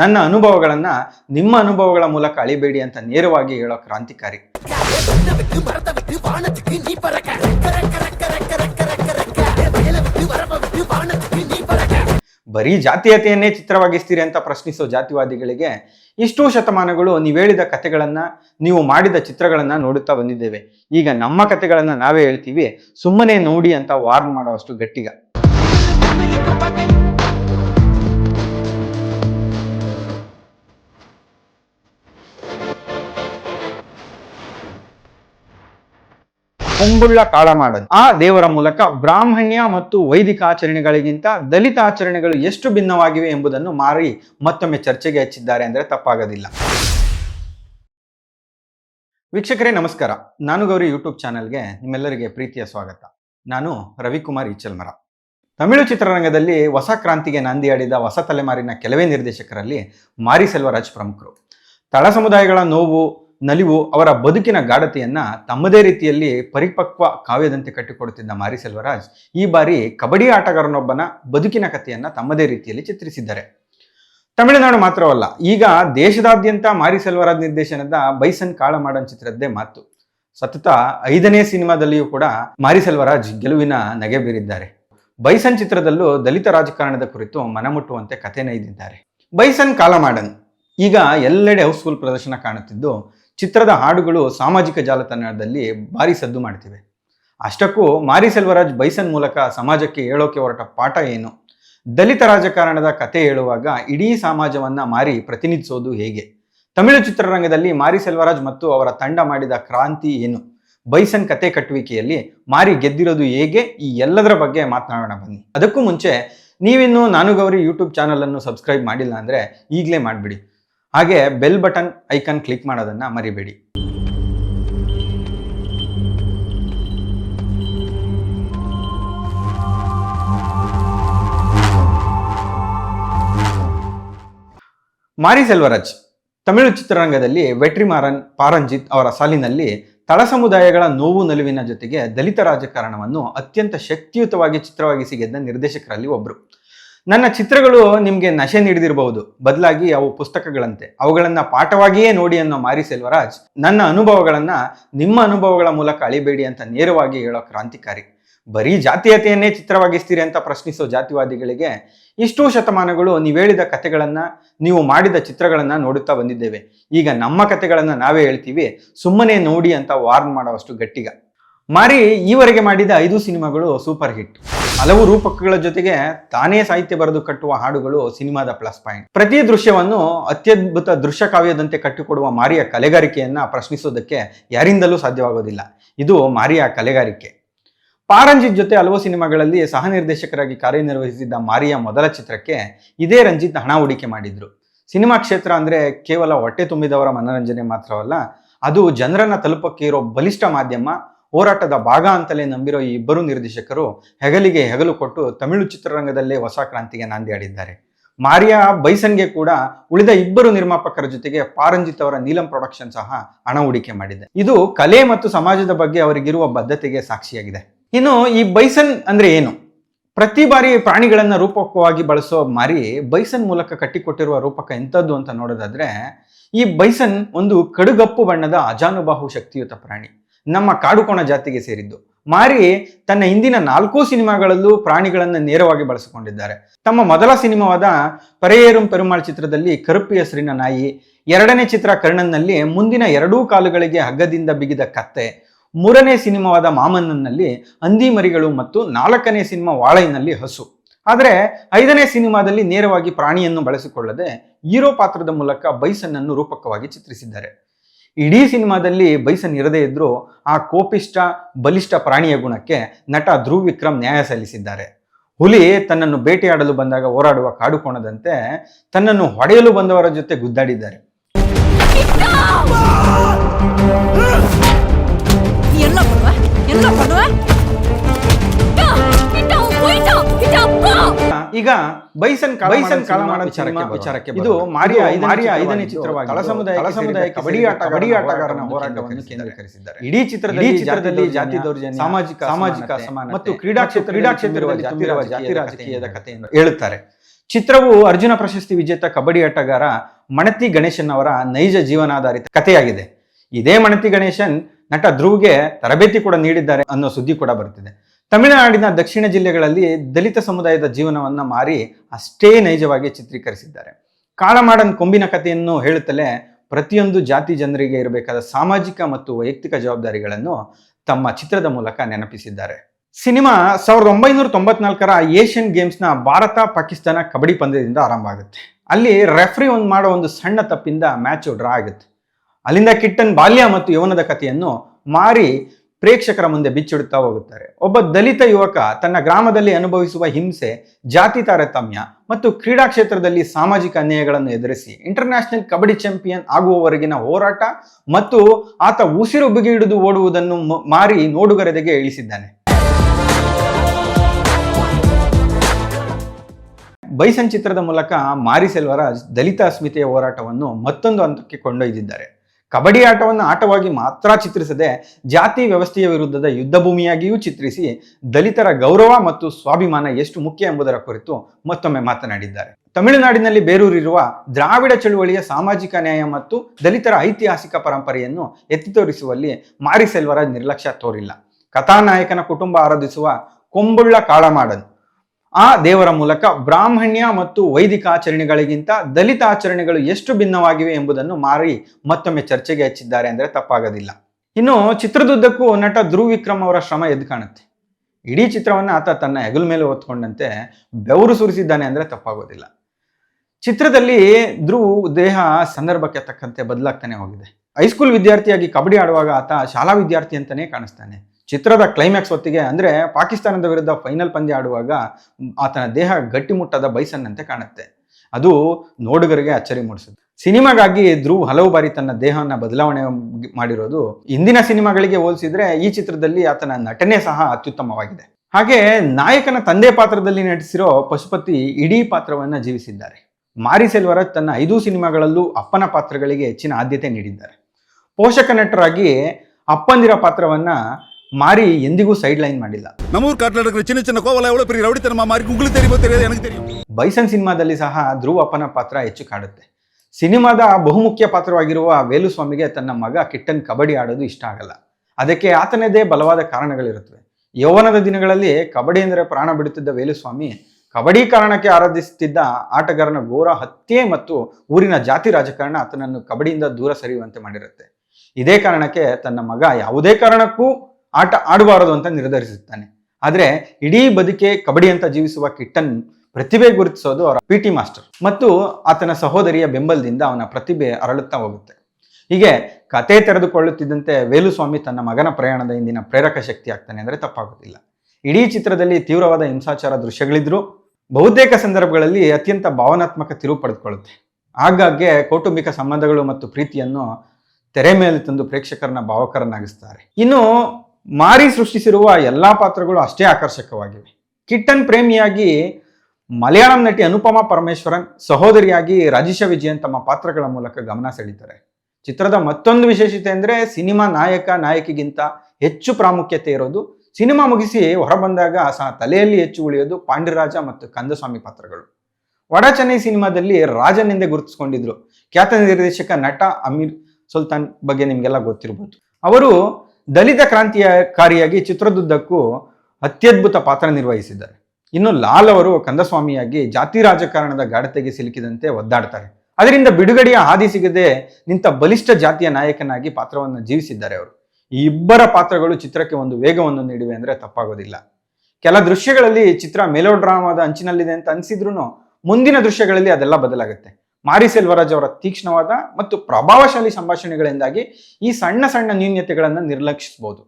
ನನ್ನ ಅನುಭವಗಳನ್ನ ನಿಮ್ಮ ಅನುಭವಗಳ ಮೂಲಕ ಅಳಿಬೇಡಿ ಅಂತ ನೇರವಾಗಿ ಹೇಳೋ ಕ್ರಾಂತಿಕಾರಿ. ಬರೀ ಜಾತೀಯತೆಯನ್ನೇ ಚಿತ್ರವಾಗಿಸ್ತೀರಿ ಅಂತ ಪ್ರಶ್ನಿಸೋ ಜಾತಿವಾದಿಗಳಿಗೆ ಎಷ್ಟೋ ಶತಮಾನಗಳು ನೀವು ಹೇಳಿದ ಕಥೆಗಳನ್ನ, ನೀವು ಮಾಡಿದ ಚಿತ್ರಗಳನ್ನ ನೋಡುತ್ತಾ ಬಂದಿದ್ದೇವೆ. ಈಗ ನಮ್ಮ ಕಥೆಗಳನ್ನ ನಾವೇ ಹೇಳ್ತೀವಿ. ಸುಮ್ಮನೆ ನೋಡಿ ಅಂತ ವಾರ್ನ್ ಮಾಡೋವಷ್ಟು ಗಟ್ಟಿಗ. ಹೊಂಬುಳ್ಳ ಕಾಳಮಾಡನ್ ಆ ದೇವರ ಮೂಲಕ ಬ್ರಾಹ್ಮಣ್ಯ ಮತ್ತು ವೈದಿಕ ಆಚರಣೆಗಳಿಗಿಂತ ದಲಿತ ಆಚರಣೆಗಳು ಎಷ್ಟು ಭಿನ್ನವಾಗಿವೆ ಎಂಬುದನ್ನು ಮಾರಿ ಮತ್ತೊಮ್ಮೆ ಚರ್ಚೆಗೆ ಹಚ್ಚಿದ್ದಾರೆ ಅಂದ್ರೆ ತಪ್ಪಾಗೋದಿಲ್ಲ. ವೀಕ್ಷಕರೇ, ನಮಸ್ಕಾರ. ನಾನು ಗೌರಿ ಯೂಟ್ಯೂಬ್ ಚಾನೆಲ್ಗೆ ನಿಮ್ಮೆಲ್ಲರಿಗೆ ಪ್ರೀತಿಯ ಸ್ವಾಗತ. ನಾನು ರವಿಕುಮಾರ್ ಈಚಲ್ಮರ. ತಮಿಳು ಚಿತ್ರರಂಗದಲ್ಲಿ ಹೊಸ ಕ್ರಾಂತಿಗೆ ನಾಂದಿಯಾಡಿದ ಹೊಸ ತಲೆಮಾರಿನ ಕೆಲವೇ ನಿರ್ದೇಶಕರಲ್ಲಿ ಮಾರಿ ಸೆಲ್ವರಾಜ್ ಪ್ರಮುಖರು. ತಳ ಸಮುದಾಯಗಳ ನೋವು ನಲಿವು ಅವರ ಬದುಕಿನ ಗಾಢತೆಯನ್ನ ತಮ್ಮದೇ ರೀತಿಯಲ್ಲಿ ಪರಿಪಕ್ವ ಕಾವ್ಯದಂತೆ ಕಟ್ಟಿಕೊಡುತ್ತಿದ್ದ ಮಾರಿ ಸೆಲ್ವರಾಜ್ ಈ ಬಾರಿ ಕಬಡ್ಡಿ ಆಟಗಾರನೊಬ್ಬನ ಬದುಕಿನ ಕಥೆಯನ್ನ ತಮ್ಮದೇ ರೀತಿಯಲ್ಲಿ ಚಿತ್ರಿಸಿದ್ದಾರೆ. ತಮಿಳುನಾಡು ಮಾತ್ರವಲ್ಲ, ಈಗ ದೇಶದಾದ್ಯಂತ ಮಾರಿ ಸೆಲ್ವರಾಜ್ ನಿರ್ದೇಶನದ ಬೈಸನ್ ಕಾಳಮಾಡನ್ ಚಿತ್ರದ್ದೇ ಮಾತು. ಸತತ ಐದನೇ ಸಿನಿಮಾದಲ್ಲಿಯೂ ಕೂಡ ಮಾರಿ ಸೆಲ್ವರಾಜ್ ಗೆಲುವಿನ ನಗೆ ಬೀರಿದ್ದಾರೆ. ಬೈಸನ್ ಚಿತ್ರದಲ್ಲೂ ದಲಿತ ರಾಜಕಾರಣದ ಕುರಿತು ಮನಮುಟ್ಟುವಂತೆ ಕಥೆ ನೈದಿದ್ದಾರೆ ಬೈಸನ್ ಕಾಲಮಾಡನ್ ಈಗ ಎಲ್ಲೆಡೆ ಹೌಸ್ಫುಲ್ ಪ್ರದರ್ಶನ ಕಾಣುತ್ತಿದ್ದು ಚಿತ್ರದ ಹಾಡುಗಳು ಸಾಮಾಜಿಕ ಜಾಲತಾಣದಲ್ಲಿ ಭಾರಿ ಸದ್ದು ಮಾಡ್ತಿವೆ. ಅಷ್ಟಕ್ಕೂ ಮಾರಿ ಸೆಲ್ವರಾಜ್ ಬೈಸನ್ ಮೂಲಕ ಸಮಾಜಕ್ಕೆ ಹೇಳೋಕೆ ಹೊರಟ ಪಾಠ ಏನು? ದಲಿತ ರಾಜಕಾರಣದ ಕತೆ ಹೇಳುವಾಗ ಇಡೀ ಸಮಾಜವನ್ನ ಮಾರಿ ಪ್ರತಿನಿಧಿಸೋದು ಹೇಗೆ? ತಮಿಳು ಚಿತ್ರರಂಗದಲ್ಲಿ ಮಾರಿ ಸೆಲ್ವರಾಜ್ ಮತ್ತು ಅವರ ತಂಡ ಮಾಡಿದ ಕ್ರಾಂತಿ ಏನು? ಬೈಸನ್ ಕತೆ ಕಟ್ಟುವಿಕೆಯಲ್ಲಿ ಮಾರಿ ಗೆದ್ದಿರೋದು ಹೇಗೆ? ಈ ಎಲ್ಲದರ ಬಗ್ಗೆ ಮಾತನಾಡೋಣ ಬನ್ನಿ. ಅದಕ್ಕೂ ಮುಂಚೆ ನೀವಿನ್ನು ನಾನು ಗೌರಿ ಯೂಟ್ಯೂಬ್ ಚಾನಲನ್ನು ಸಬ್ಸ್ಕ್ರೈಬ್ ಮಾಡಿಲ್ಲ ಅಂದರೆ ಈಗಲೇ ಮಾಡಿಬಿಡಿ. ಹಾಗೆ ಬೆಲ್ ಬಟನ್ ಐಕನ್ ಕ್ಲಿಕ್ ಮಾಡೋದನ್ನ ಮರಿಬೇಡಿ. ಮಾರಿ ಸೆಲ್ವರಾಜ್, ತಮಿಳು ಚಿತ್ರರಂಗದಲ್ಲಿ ವೆಟ್ರಿಮಾರನ್ ಪಾರಂಜಿತ್ ಅವರ ಸಾಲಿನಲ್ಲಿ ತಳ ಸಮುದಾಯಗಳ ನೋವು ನಲಿವಿನ ಜೊತೆಗೆ ದಲಿತ ರಾಜಕಾರಣವನ್ನು ಅತ್ಯಂತ ಶಕ್ತಿಯುತವಾಗಿ ಚಿತ್ರವಾಗಿಸಿ ಗೆದ್ದ ನಿರ್ದೇಶಕರಲ್ಲಿ ಒಬ್ಬರು ನನ್ನ ಚಿತ್ರಗಳು ನಿಮಗೆ ನಶೆ ನೀಡದಿರಬಹುದು. ಬದಲಾಗಿ ಅವು ಪುಸ್ತಕಗಳಂತೆ. ಅವುಗಳನ್ನ ಪಾಠವಾಗಿಯೇ ನೋಡಿ ಅನ್ನೋ ಮಾರಿ ಸೆಲ್ವರಾಜ್, ನನ್ನ ಅನುಭವಗಳನ್ನ ನಿಮ್ಮ ಅನುಭವಗಳ ಮೂಲಕ ಅಳಿಬೇಡಿ ಅಂತ ನೇರವಾಗಿ ಹೇಳೋ ಕ್ರಾಂತಿಕಾರಿ. ಬರೀ ಜಾತೀಯತೆಯನ್ನೇ ಚಿತ್ರವಾಗಿಸ್ತೀರಿ ಅಂತ ಪ್ರಶ್ನಿಸೋ ಜಾತಿವಾದಿಗಳಿಗೆ ಇಷ್ಟೂ ಶತಮಾನಗಳು ನೀವು ಹೇಳಿದ ಕಥೆಗಳನ್ನ, ನೀವು ಮಾಡಿದ ಚಿತ್ರಗಳನ್ನ ನೋಡುತ್ತಾ ಬಂದಿದ್ದೇವೆ. ಈಗ ನಮ್ಮ ಕಥೆಗಳನ್ನ ನಾವೇ ಹೇಳ್ತೀವಿ. ಸುಮ್ಮನೆ ನೋಡಿ ಅಂತ ವಾರ್ನ್ ಮಾಡೋವಷ್ಟು ಗಟ್ಟಿಗ. ಮಾರಿ ಈವರೆಗೆ ಮಾಡಿದ ಐದು ಸಿನಿಮಾಗಳು ಸೂಪರ್ ಹಿಟ್ ಹಲವು ರೂಪಕಗಳ ಜೊತೆಗೆ ತಾನೇ ಸಾಹಿತ್ಯ ಬರೆದು ಕಟ್ಟುವ ಹಾಡುಗಳು ಸಿನಿಮಾದ ಪ್ಲಸ್ ಪಾಯಿಂಟ್ ಪ್ರತಿ ದೃಶ್ಯವನ್ನು ಅತ್ಯದ್ಭುತ ದೃಶ್ಯ ಕಾವ್ಯದಂತೆ ಕಟ್ಟಿಕೊಡುವ ಮಾರಿಯ ಕಲೆಗಾರಿಕೆಯನ್ನ ಪ್ರಶ್ನಿಸೋದಕ್ಕೆ ಯಾರಿಂದಲೂ ಸಾಧ್ಯವಾಗೋದಿಲ್ಲ. ಇದು ಮಾರಿಯ ಕಲೆಗಾರಿಕೆ. ಪಾರಂಜಿತ್ ಜೊತೆ ಹಲವು ಸಿನಿಮಾಗಳಲ್ಲಿ ಸಹ ನಿರ್ದೇಶಕರಾಗಿ ಕಾರ್ಯನಿರ್ವಹಿಸಿದ್ದ ಮಾರಿಯ ಮೊದಲ ಚಿತ್ರಕ್ಕೆ ಇದೇ ರಂಜಿತ್ ಹಣ ಹೂಡಿಕೆ ಮಾಡಿದ್ರು. ಸಿನಿಮಾ ಕ್ಷೇತ್ರ ಅಂದ್ರೆ ಕೇವಲ ಹೊಟ್ಟೆ ತುಂಬಿದವರ ಮನರಂಜನೆ ಮಾತ್ರವಲ್ಲ, ಅದು ಜನರನ್ನ ತಲುಪಕ್ಕೆ ಇರೋ ಬಲಿಷ್ಠ ಮಾಧ್ಯಮ ಹೋರಾಟದ ಭಾಗ ಅಂತಲೇ ನಂಬಿರೋ ಈ ಇಬ್ಬರು ನಿರ್ದೇಶಕರು ಹೆಗಲಿಗೆ ಹೆಗಲು ಕೊಟ್ಟು ತಮಿಳು ಚಿತ್ರರಂಗದಲ್ಲೇ ಹೊಸ ಕ್ರಾಂತಿಗೆ ನಾಂದಿ ಆಡಿದ್ದಾರೆ ಮಾರಿಯಾ ಬೈಸನ್ಗೆ ಕೂಡ ಉಳಿದ ಇಬ್ಬರು ನಿರ್ಮಾಪಕರ ಜೊತೆಗೆ ಪಾರಂಜಿತ್ ಅವರ ನೀಲಂ ಪ್ರೊಡಕ್ಷನ್ ಸಹ ಹಣ ಹೂಡಿಕೆ ಮಾಡಿದೆ. ಇದು ಕಲೆ ಮತ್ತು ಸಮಾಜದ ಬಗ್ಗೆ ಅವರಿಗಿರುವ ಬದ್ಧತೆಗೆ ಸಾಕ್ಷಿಯಾಗಿದೆ. ಇನ್ನು ಈ ಬೈಸನ್ ಅಂದ್ರೆ ಏನು? ಪ್ರತಿ ಬಾರಿ ಪ್ರಾಣಿಗಳನ್ನ ರೂಪಕವಾಗಿ ಬಳಸೋ ಮಾರಿ ಬೈಸನ್ ಮೂಲಕ ಕಟ್ಟಿಕೊಟ್ಟಿರುವ ರೂಪಕ ಎಂಥದ್ದು ಅಂತ ನೋಡೋದಾದ್ರೆ ಈ ಬೈಸನ್ ಒಂದು ಕಡುಗಪ್ಪು ಬಣ್ಣದ ಅಜಾನುಬಾಹು ಶಕ್ತಿಯುತ ಪ್ರಾಣಿ. ನಮ್ಮ ಕಾಡುಕೋಣ ಜಾತಿಗೆ ಸೇರಿದ್ದು. ಮಾರಿ ತನ್ನ ಹಿಂದಿನ ನಾಲ್ಕು ಸಿನಿಮಾಗಳಲ್ಲೂ ಪ್ರಾಣಿಗಳನ್ನ ನೇರವಾಗಿ ಬಳಸಿಕೊಂಡಿದ್ದಾರೆ. ತಮ್ಮ ಮೊದಲ ಸಿನಿಮಾವಾದ ಪರೆಯೇರುಂ ಪೆರುಮಾಳ್ ಚಿತ್ರದಲ್ಲಿ ಕರುಪ್ಪಿ ಹೆಸರಿನ ನಾಯಿ, ಎರಡನೇ ಚಿತ್ರ ಕರ್ಣನ್ನಲ್ಲಿ ಮುಂದಿನ ಎರಡೂ ಕಾಲುಗಳಿಗೆ ಹಗ್ಗದಿಂದ ಬಿಗಿದ ಕತ್ತೆ, ಮೂರನೇ ಸಿನಿಮಾವಾದ ಮಾಮನ್ನನಲ್ಲಿ ಹಂದಿ ಮರಿಗಳು ಮತ್ತು ನಾಲ್ಕನೇ ಸಿನಿಮಾ ವಾಳೈನಲ್ಲಿ ಹಸು. ಆದರೆ ಐದನೇ ಸಿನಿಮಾದಲ್ಲಿ ನೇರವಾಗಿ ಪ್ರಾಣಿಯನ್ನು ಬಳಸಿಕೊಳ್ಳದೆ ಹೀರೋ ಪಾತ್ರದ ಮೂಲಕ ಬೈಸನ್ನನ್ನು ರೂಪಕವಾಗಿ ಚಿತ್ರಿಸಿದ್ದಾರೆ. ಇಡೀ ಸಿನಿಮಾದಲ್ಲಿ ಬೈಸನ್ ಇರದೇ ಇದ್ರೂ ಆ ಕೋಪಿಷ್ಟ ಬಲಿಷ್ಠ ಪ್ರಾಣಿಯ ಗುಣಕ್ಕೆ ನಟ ಧ್ರುವ್ ವಿಕ್ರಮ್ ನ್ಯಾಯ ಸಲ್ಲಿಸಿದ್ದಾರೆ. ಹುಲಿ ತನ್ನನ್ನು ಬೇಟೆಯಾಡಲು ಬಂದಾಗ ಹೋರಾಡುವ ಕಾಡುಕೋಣದಂತೆ ತನ್ನನ್ನು ಹೊಡೆಯಲು ಬಂದವರ ಜೊತೆ ಗುದ್ದಾಡಿದ್ದಾರೆ. ಎಲ್ಲ ಈಗ ಬೈಸನ್ ಬೈಸನ್ ಕಾಲಮಾಡ ವಿಚಾರಕ್ಕೆ ವಿಚಾರಕ್ಕೆ ಇದು ಮಾರಿಯ ಮಾರಿಯ ಐದನೇ ಚಿತ್ರವಾಗಿ ಸಮುದಾಯ ತಳ ಸಮುದಾಯ ಕಬಡ್ಡಿ ಆಟ ಕಬಡ್ಡಿ ಆಟಗಾರನ ಹೋರಾಟವನ್ನು ಕೇಂದ್ರೀಕರಿಸಿದ್ದಾರೆ. ಇಡೀ ಚಿತ್ರದಲ್ಲಿ ಚಿತ್ರದಲ್ಲಿ ಜಾತಿ ದೌರ್ಜನ್ಯ ಸಾಮಾಜಿಕ ಸಾಮಾಜಿಕ ಸಮಾನ ಮತ್ತು ಕ್ರೀಡಾ ಕ್ಷೇತ್ರ ಕ್ರೀಡಾ ಕ್ಷೇತ್ರದಲ್ಲಿ ತುಂಬಿರುವ ಜಾತಿ ರಾಜಕೀಯದ ಕಥೆಯನ್ನು ಹೇಳುತ್ತಾರೆ ಚಿತ್ರವು ಅರ್ಜುನ ಪ್ರಶಸ್ತಿ ವಿಜೇತ ಕಬಡ್ಡಿ ಆಟಗಾರ ಮಣತಿ ಗಣೇಶನ್ ಅವರ ನೈಜ ಜೀವನಾಧಾರಿತ ಕಥೆಯಾಗಿದೆ. ಇದೇ ಮಣತಿ ಗಣೇಶನ್ ನಟ ಧ್ರುವ್ಗೆ ತರಬೇತಿ ಕೂಡ ನೀಡಿದ್ದಾರೆ ಅನ್ನೋ ಸುದ್ದಿ ಕೂಡ ಬರ್ತಿದೆ. ತಮಿಳುನಾಡಿನ ದಕ್ಷಿಣ ಜಿಲ್ಲೆಗಳಲ್ಲಿ ದಲಿತ ಸಮುದಾಯದ ಜೀವನವನ್ನು ಮಾರಿ ಅಷ್ಟೇ ನೈಜವಾಗಿ ಚಿತ್ರೀಕರಿಸಿದ್ದಾರೆ. ಕಾಳಮಾಡನ್ ಕೊಂಬಿನ ಕಥೆಯನ್ನು ಹೇಳುತ್ತಲೇ ಪ್ರತಿಯೊಂದು ಜಾತಿ ಜನರಿಗೆ ಇರಬೇಕಾದ ಸಾಮಾಜಿಕ ಮತ್ತು ವೈಯಕ್ತಿಕ ಜವಾಬ್ದಾರಿಗಳನ್ನು ತಮ್ಮ ಚಿತ್ರದ ಮೂಲಕ ನೆನಪಿಸಿದ್ದಾರೆ. ಸಿನಿಮಾ ಸಾವಿರದ ಒಂಬೈನೂರ ತೊಂಬತ್ನಾಲ್ಕರ ಏಷ್ಯನ್ ಗೇಮ್ಸ್ನ ಭಾರತ ಪಾಕಿಸ್ತಾನ ಕಬಡ್ಡಿ ಪಂದ್ಯದಿಂದ ಆರಂಭ ಆಗುತ್ತೆ. ಅಲ್ಲಿ ರೆಫ್ರಿ ಒಂದು ಮಾಡೋ ಒಂದು ಸಣ್ಣ ತಪ್ಪಿಂದ ಮ್ಯಾಚ್ ಡ್ರಾ ಆಗುತ್ತೆ. ಅಲ್ಲಿಂದ ಕಿಟ್ಟನ್ ಬಾಲ್ಯ ಮತ್ತು ಯೌವನದ ಕಥೆಯನ್ನು ಮಾರಿ ಪ್ರೇಕ್ಷಕರ ಮುಂದೆ ಬಿಚ್ಚಿಡುತ್ತಾ ಹೋಗುತ್ತಾರೆ. ಒಬ್ಬ ದಲಿತ ಯುವಕ ತನ್ನ ಗ್ರಾಮದಲ್ಲಿ ಅನುಭವಿಸುವ ಹಿಂಸೆ, ಜಾತಿ ತಾರತಮ್ಯ ಮತ್ತು ಕ್ರೀಡಾ ಕ್ಷೇತ್ರದಲ್ಲಿ ಸಾಮಾಜಿಕ ಅನ್ಯಾಯಗಳನ್ನು ಎದುರಿಸಿ ಇಂಟರ್ನ್ಯಾಷನಲ್ ಕಬಡ್ಡಿ ಚಾಂಪಿಯನ್ ಆಗುವವರೆಗಿನ ಹೋರಾಟ ಮತ್ತು ಆತ ಉಸಿರು ಬಿಗಿ ಹಿಡಿದು ಓಡುವುದನ್ನು ಮಾರಿ ನೋಡುಗರೆದೆಗೆ ಇಳಿಸಿದ್ದಾನೆ. ಬೈಸನ್ ಚಿತ್ರದ ಮೂಲಕ ಮಾರಿ ಸೆಲ್ವರಾಜ್ ದಲಿತ ಅಸ್ಮಿತೆಯ ಹೋರಾಟವನ್ನು ಮತ್ತೊಂದು ಹಂತಕ್ಕೆ ಕೊಂಡೊಯ್ದಿದ್ದಾರೆ. ಕಬಡ್ಡಿ ಆಟವನ್ನು ಆಟವಾಗಿ ಮಾತ್ರ ಚಿತ್ರಿಸದೆ ಜಾತಿ ವ್ಯವಸ್ಥೆಯ ವಿರುದ್ಧದ ಯುದ್ಧ ಭೂಮಿಯಾಗಿಯೂ ಚಿತ್ರಿಸಿ ದಲಿತರ ಗೌರವ ಮತ್ತು ಸ್ವಾಭಿಮಾನ ಎಷ್ಟು ಮುಖ್ಯ ಎಂಬುದರ ಕುರಿತು ಮತ್ತೊಮ್ಮೆ ಮಾತನಾಡಿದ್ದಾರೆ. ತಮಿಳುನಾಡಿನಲ್ಲಿ ಬೇರೂರಿರುವ ದ್ರಾವಿಡ ಚಳುವಳಿಯ ಸಾಮಾಜಿಕ ನ್ಯಾಯ ಮತ್ತು ದಲಿತರ ಐತಿಹಾಸಿಕ ಪರಂಪರೆಯನ್ನು ಎತ್ತಿ ತೋರಿಸುವಲ್ಲಿ ಮಾರಿ ನಿರ್ಲಕ್ಷ್ಯ ತೋರಿಲ್ಲ. ಕಥಾನಾಯಕನ ಕುಟುಂಬ ಆರಾಧಿಸುವ ಕೊಂಬುಳ್ಳ ಕಾಳಮಾಡನ್ ಆ ದೇವರ ಮೂಲಕ ಬ್ರಾಹ್ಮಣ್ಯ ಮತ್ತು ವೈದಿಕ ಆಚರಣೆಗಳಿಗಿಂತ ದಲಿತ ಆಚರಣೆಗಳು ಎಷ್ಟು ಭಿನ್ನವಾಗಿವೆ ಎಂಬುದನ್ನು ಮಾರಿ ಮತ್ತೊಮ್ಮೆ ಚರ್ಚೆಗೆ ಹಚ್ಚಿದ್ದಾರೆ ಅಂದರೆ ತಪ್ಪಾಗೋದಿಲ್ಲ. ಇನ್ನು ಚಿತ್ರದುದ್ದಕ್ಕೂ ನಟ ಧ್ರುವ್ ವಿಕ್ರಮ್ ಅವರ ಶ್ರಮ ಎದ್ದು ಕಾಣುತ್ತೆ. ಇಡೀ ಚಿತ್ರವನ್ನು ಆತ ತನ್ನ ಹೆಗಲ ಮೇಲೆ ಹೊತ್ಕೊಂಡಂತೆ ಬೆವರು ಸುರಿಸಿದ್ದಾನೆ ಅಂದರೆ ತಪ್ಪಾಗೋದಿಲ್ಲ. ಚಿತ್ರದಲ್ಲಿ ಧ್ರುವ್ ದೇಹ ಸಂದರ್ಭಕ್ಕೆ ತಕ್ಕಂತೆ ಬದಲಾಗ್ತಾನೆ ಹೋಗಿದೆ. ಹೈಸ್ಕೂಲ್ ವಿದ್ಯಾರ್ಥಿಯಾಗಿ ಕಬಡ್ಡಿ ಆಡುವಾಗ ಆತ ಶಾಲಾ ವಿದ್ಯಾರ್ಥಿ ಅಂತಾನೆ ಕಾಣಿಸ್ತಾನೆ. ಚಿತ್ರದ ಕ್ಲೈಮ್ಯಾಕ್ಸ್ ಹೊತ್ತಿಗೆ ಅಂದ್ರೆ ಪಾಕಿಸ್ತಾನದ ವಿರುದ್ಧ ಫೈನಲ್ ಪಂದ್ಯ ಆಡುವಾಗ ಆತನ ದೇಹ ಗಟ್ಟಿಮುಟ್ಟದ ಬೈಸನ್ನಂತೆ ಕಾಣುತ್ತೆ. ಅದು ನೋಡುಗರಿಗೆ ಅಚ್ಚರಿ ಮೂಡಿಸುತ್ತೆ. ಸಿನಿಮಾಗಾಗಿ ಧ್ರುವ್ ಹಲವು ಬಾರಿ ತನ್ನ ದೇಹವನ್ನು ಬದಲಾವಣೆ ಮಾಡಿರೋದು ಇಂದಿನ ಸಿನಿಮಾಗಳಿಗೆ ಹೋಲಿಸಿದ್ರೆ ಈ ಚಿತ್ರದಲ್ಲಿ ಆತನ ನಟನೆ ಸಹ ಅತ್ಯುತ್ತಮವಾಗಿದೆ. ಹಾಗೆ ನಾಯಕನ ತಂದೆ ಪಾತ್ರದಲ್ಲಿ ನಟಿಸಿರೋ ಪಶುಪತಿ ಇಡೀ ಪಾತ್ರವನ್ನ ಜೀವಿಸಿದ್ದಾರೆ. ಮಾರಿ ಸೆಲ್ವರಾಜ್ ತನ್ನ ಐದು ಸಿನಿಮಾಗಳಲ್ಲೂ ಅಪ್ಪನ ಪಾತ್ರಗಳಿಗೆ ಹೆಚ್ಚಿನ ಆದ್ಯತೆ ನೀಡಿದ್ದಾರೆ. ಪೋಷಕ ನಟರಾಗಿ ಅಪ್ಪಂದಿರ ಪಾತ್ರವನ್ನ மாறி ಎಂದಿಗೂ ಸೈಡ್ ಲೈನ್ ಮಾಡಿಲ್ಲ நம்ம ஊர் காட்டில் இருக்கிற சின்ன சின்ன கோவலை எவ்வளவு பெரிய ரவுடித்தனமா மாறி உங்களுக்கு தெரியுமோ தெரியாது எனக்கு தெரியும் ಬೈಸನ್ ಸಿನಿಮಾದಲ್ಲಿ ಸಹ ಧ್ರುವ್ ಅಪ್ಪನ ಪಾತ್ರ ಹೆಚ್ಚು ಕಾಡುತ್ತೆ ಸಿನಿಮಾದ ಬಹುಮುಖ್ಯ ಪಾತ್ರವಾಗಿರುವ ವೇಲುಸ್ವಾಮಿಗೆ ತನ್ನ ಮಗ ಕಿಟ್ಟನ್ ಕಬಡ್ಡಿ ಆಡೋದು ಇಷ್ಟ ಆಗಲ್ಲ ಅದಕ್ಕೆ ಆತನದೇ ಬಲವಾದ ಕಾರಣಗಳಿರುತ್ತವೆ ಯೌವನದ ದಿನಗಳಲ್ಲಿ ಕಬಡ್ಡಿ ಎಂದರೆ ಪ್ರಾಣ ಬಿಡುತ್ತಿದ್ದ ವೇಲುಸ್ವಾಮಿ ಕಬಡ್ಡಿ ಕಾರಣಕ್ಕೆ ಆರಾಧಿಸುತ್ತಿದ್ದ ಆಟಗಾರನ ಘೋರ ಹತ್ಯೆ ಮತ್ತು ಊರಿನ ಜಾತಿ ರಾಜಕಾರಣ ಆತನನ್ನು ಕಬಡ್ಡಿಯಿಂದ ದೂರ ಸರಿಯುವಂತೆ ಮಾಡಿರುತ್ತೆ ಇದೇ ಕಾರಣಕ್ಕೆ ತನ್ನ ಮಗ ಯಾವುದೇ ಕಾರಣಕ್ಕೂ ಆಟ ಆಡಬಾರದು ಅಂತ ನಿರ್ಧರಿಸುತ್ತಾನೆ. ಆದರೆ ಇಡೀ ಬದುಕೆ ಕಬಡ್ಡಿ ಅಂತ ಜೀವಿಸುವ ಕಿಟ್ಟನ್ ಪ್ರತಿಭೆ ಗುರುತಿಸೋದು ಅವರ ಪಿ ಟಿ ಮಾಸ್ಟರ್. ಮತ್ತು ಆತನ ಸಹೋದರಿಯ ಬೆಂಬಲದಿಂದ ಅವನ ಪ್ರತಿಭೆ ಅರಳುತ್ತಾ ಹೋಗುತ್ತೆ. ಹೀಗೆ ಕತೆ ತೆರೆದುಕೊಳ್ಳುತ್ತಿದ್ದಂತೆ ವೇಲುಸ್ವಾಮಿ ತನ್ನ ಮಗನ ಪ್ರಯಾಣದ ಹಿಂದಿನ ಪ್ರೇರಕ ಶಕ್ತಿ ಆಗ್ತಾನೆ ಅಂದರೆ ತಪ್ಪಾಗುತ್ತಿಲ್ಲ. ಇಡೀ ಚಿತ್ರದಲ್ಲಿ ತೀವ್ರವಾದ ಹಿಂಸಾಚಾರ ದೃಶ್ಯಗಳಿದ್ರು. ಬಹುತೇಕ ಸಂದರ್ಭಗಳಲ್ಲಿ ಅತ್ಯಂತ ಭಾವನಾತ್ಮಕ ತಿರುವು ಪಡೆದುಕೊಳ್ಳುತ್ತೆ. ಆಗಾಗ್ಗೆ ಕೌಟುಂಬಿಕ ಸಂಬಂಧಗಳು ಮತ್ತು ಪ್ರೀತಿಯನ್ನು ತೆರೆ ಮೇಲೆ ತಂದು ಪ್ರೇಕ್ಷಕರನ್ನ ಭಾವಕರನ್ನಾಗಿಸ್ತಾರೆ. ಇನ್ನು ಮಾರಿ ಸೃಷ್ಟಿಸಿರುವ ಎಲ್ಲಾ ಪಾತ್ರಗಳು ಅಷ್ಟೇ ಆಕರ್ಷಕವಾಗಿವೆ. ಕಿಟ್ಟನ್ ಪ್ರೇಮಿಯಾಗಿ ಮಲಯಾಳಂ ನಟಿ ಅನುಪಮಾ ಪರಮೇಶ್ವರನ್ ಸಹೋದರಿಯಾಗಿ ರಾಜೇಶ ವಿಜಯನ್ ತಮ್ಮ ಪಾತ್ರಗಳ ಮೂಲಕ ಗಮನ ಸೆಳೀತಾರೆ. ಚಿತ್ರದ ಮತ್ತೊಂದು ವಿಶೇಷತೆ ಅಂದರೆ ಸಿನಿಮಾ ನಾಯಕ, ನಾಯಕಿಗಿಂತ ಹೆಚ್ಚು ಪ್ರಾಮುಖ್ಯತೆ ಇರೋದು ಸಿನಿಮಾ ಮುಗಿಸಿ ಹೊರಬಂದಾಗ ಸಹ ತಲೆಯಲ್ಲಿ ಹೆಚ್ಚು ಉಳಿಯೋದು ಪಾಂಡ್ಯರಾಜ ಮತ್ತು ಕಂದಸ್ವಾಮಿ ಪಾತ್ರಗಳು. ವಡ ಚೆನ್ನೈ ಸಿನಿಮಾದಲ್ಲಿ ರಾಜನ್ ಎಂದೇ ಗುರುತಿಸಿಕೊಂಡಿದ್ರು. ಖ್ಯಾತ ನಿರ್ದೇಶಕ ನಟ ಅಮೀರ್ ಸುಲ್ತಾನ್ ಬಗ್ಗೆ ನಿಮಗೆಲ್ಲ ಗೊತ್ತಿರ್ಬೋದು. ಅವರು ದಲಿತ ಕ್ರಾಂತಿಕಾರಿಯಾಗಿ ಚಿತ್ರದುದ್ದಕ್ಕೂ ಅತ್ಯದ್ಭುತ ಪಾತ್ರ ನಿರ್ವಹಿಸಿದ್ದಾರೆ. ಇನ್ನು ಲಾಲ್ ಅವರು ಕಂದಸ್ವಾಮಿಯಾಗಿ ಜಾತಿ ರಾಜಕಾರಣದ ಗಾಢತೆಗೆ ಸಿಲುಕಿದಂತೆ ಒದ್ದಾಡ್ತಾರೆ. ಅದರಿಂದ ಬಿಡುಗಡೆಯ ಹಾದಿ ಸಿಗದೆ ನಿಂತ ಬಲಿಷ್ಠ ಜಾತಿಯ ನಾಯಕನಾಗಿ ಪಾತ್ರವನ್ನು ಜೀವಿಸಿದ್ದಾರೆ ಅವರು. ಈ ಇಬ್ಬರ ಪಾತ್ರಗಳು ಚಿತ್ರಕ್ಕೆ ಒಂದು ವೇಗವನ್ನು ನೀಡಿವೆ ಅಂದ್ರೆ ತಪ್ಪಾಗೋದಿಲ್ಲ. ಕೆಲ ದೃಶ್ಯಗಳಲ್ಲಿ ಚಿತ್ರ ಮೆಲೋಡ್ರಾಮಾದ ಅಂಚಿನಲ್ಲಿದೆ ಅಂತ ಅನಿಸಿದ್ರು ಮುಂದಿನ ದೃಶ್ಯಗಳಲ್ಲಿ ಅದೆಲ್ಲ ಬದಲಾಗುತ್ತೆ. ಮಾರಿ ಸೆಲ್ವರಾಜ್ ಅವರ ತೀಕ್ಷ್ಣವಾದ ಮತ್ತು ಪ್ರಭಾವಶಾಲಿ ಸಂಭಾಷಣೆಗಳಿಂದಾಗಿ ಈ ಸಣ್ಣ ಸಣ್ಣ ನ್ಯೂನ್ಯತೆಗಳನ್ನು ನಿರ್ಲಕ್ಷಿಸಬಹುದು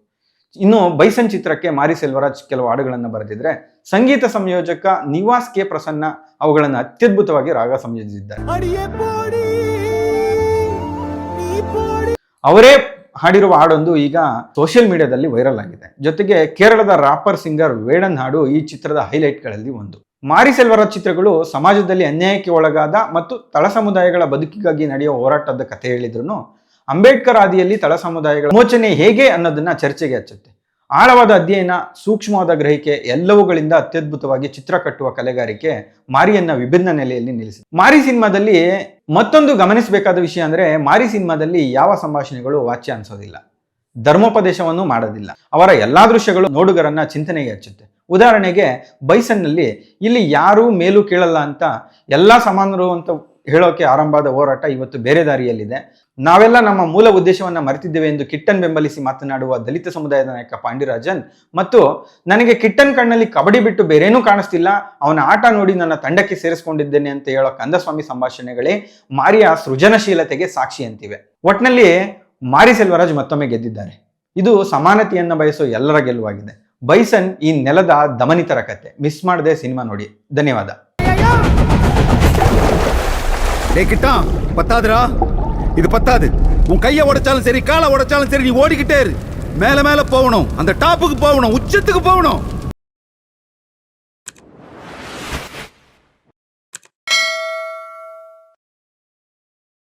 ಇನ್ನು ಬೈಸನ್ ಚಿತ್ರಕ್ಕೆ ಮಾರಿ ಸೆಲ್ವರಾಜ್ ಕೆಲವು ಹಾಡುಗಳನ್ನು ಬರೆದಿದ್ರೆ, ಸಂಗೀತ ಸಂಯೋಜಕ ನಿವಾಸ್ ಕೆ ಪ್ರಸನ್ನ ಅವುಗಳನ್ನು ಅತ್ಯದ್ಭುತವಾಗಿ ರಾಗ ಸಂಯೋಜಿಸಿದ್ದಾರೆ. ಅವರೇ ಹಾಡಿರುವ ಹಾಡೊಂದು ಈಗ ಸೋಷಿಯಲ್ ಮೀಡಿಯಾದಲ್ಲಿ ವೈರಲ್ ಆಗಿದೆ. ಜೊತೆಗೆ ಕೇರಳದ ರಾಪರ್ ಸಿಂಗರ್ ವೇಡನ್ ಹಾಡು ಈ ಚಿತ್ರದ ಹೈಲೈಟ್ಗಳಲ್ಲಿ ಒಂದು. ಮಾರಿ ಸೆಲ್ವರಾಜ್ ಚಿತ್ರಗಳು ಸಮಾಜದಲ್ಲಿ ಅನ್ಯಾಯಕ್ಕೆ ಒಳಗಾದ ಮತ್ತು ತಳ ಸಮುದಾಯಗಳ ಬದುಕಿಗಾಗಿ ನಡೆಯುವ ಹೋರಾಟದ ಕಥೆ ಹೇಳಿದ್ರು ಅಂಬೇಡ್ಕರ್ ಆದಿಯಲ್ಲಿ ತಳ ಸಮುದಾಯಗಳ ಮೋಚನೆ ಹೇಗೆ ಅನ್ನೋದನ್ನ ಚರ್ಚೆಗೆ ಹಚ್ಚುತ್ತೆ. ಆಳವಾದ ಅಧ್ಯಯನ, ಸೂಕ್ಷ್ಮವಾದ ಗ್ರಹಿಕೆ ಎಲ್ಲವುಗಳಿಂದ ಅತ್ಯದ್ಭುತವಾಗಿ ಚಿತ್ರ ಕಟ್ಟುವ ಕಲೆಗಾರಿಕೆ ಮಾರಿಯನ್ನ ವಿಭಿನ್ನ ನೆಲೆಯಲ್ಲಿ ನಿಲ್ಲಿಸಿದೆ. ಮಾರಿ ಸಿನಿಮಾದಲ್ಲಿ ಮತ್ತೊಂದು ಗಮನಿಸಬೇಕಾದ ವಿಷಯ ಅಂದ್ರೆ, ಮಾರಿ ಸಿನಿಮಾದಲ್ಲಿ ಯಾವ ಸಂಭಾಷಣೆಗಳು ವಾಚ್ಯ ಅನ್ಸೋದಿಲ್ಲ. ಧರ್ಮೋಪದೇಶವನ್ನು ಮಾಡೋದಿಲ್ಲ. ಅವರ ಎಲ್ಲಾ ದೃಶ್ಯಗಳು ನೋಡುಗರನ್ನ ಚಿಂತನೆಗೆ ಹಚ್ಚುತ್ತೆ. ಉದಾಹರಣೆಗೆ ಬೈಸನ್ನಲ್ಲಿ ಇಲ್ಲಿ ಯಾರೂ ಮೇಲೂ ಕೇಳಲ್ಲ ಅಂತ ಎಲ್ಲ ಸಮಾನರು ಅಂತ ಹೇಳೋಕೆ ಆರಂಭದ ಹೋರಾಟ ಇವತ್ತು ಬೇರೆ ದಾರಿಯಲ್ಲಿದೆ. ನಾವೆಲ್ಲ ನಮ್ಮ ಮೂಲ ಉದ್ದೇಶವನ್ನ ಮರೆತಿದ್ದೇವೆ ಎಂದು ಕಿಟ್ಟನ್ ಬೆಂಬಲಿಸಿ ಮಾತನಾಡುವ ದಲಿತ ಸಮುದಾಯದ ನಾಯಕ ಪಾಂಡಿರಾಜನ್ ಮತ್ತು ನನಗೆ ಕಿಟ್ಟನ್ ಕಣ್ಣಲ್ಲಿ ಕಬಡ್ಡಿ ಬಿಟ್ಟು ಬೇರೇನೂ ಕಾಣಿಸ್ತಿಲ್ಲ, ಅವನ ಆಟ ನೋಡಿ ನನ್ನ ತಂಡಕ್ಕೆ ಸೇರಿಸ್ಕೊಂಡಿದ್ದೇನೆ ಅಂತ ಹೇಳೋ ಕಂದಸ್ವಾಮಿ ಸಂಭಾಷಣೆಗಳೇ ಮಾರಿಯ ಸೃಜನಶೀಲತೆಗೆ ಸಾಕ್ಷಿ ಅಂತಿವೆ. ಒಟ್ನಲ್ಲಿ ಮಾರಿ ಸೆಲ್ವರಾಜ್ ಮತ್ತೊಮ್ಮೆ ಗೆದ್ದಿದ್ದಾರೆ. ಇದು ಸಮಾನತೆಯನ್ನು ಬಯಸೋ ಎಲ್ಲರ ಗೆಲುವಾಗಿದೆ. ಬೈಸನ್ ಈ ನೆಲದ ದಮನಿತರ ಕತೆ ಮಿಸ್ ಮಾಡದೆ ಸಿನಿಮಾ ನೋಡಿ ಧನ್ಯವಾದ டே கிட்டா பத்தாதுடா இது பத்தாது உன் கையை உடைச்சாலும் சரி காலை உடைச்சாலும் சரி நீ ஓடிக்கிட்டே இரு மேல மேல போகணும் அந்த டாப்புக்கு போகணும் உச்சத்துக்கு போகணும்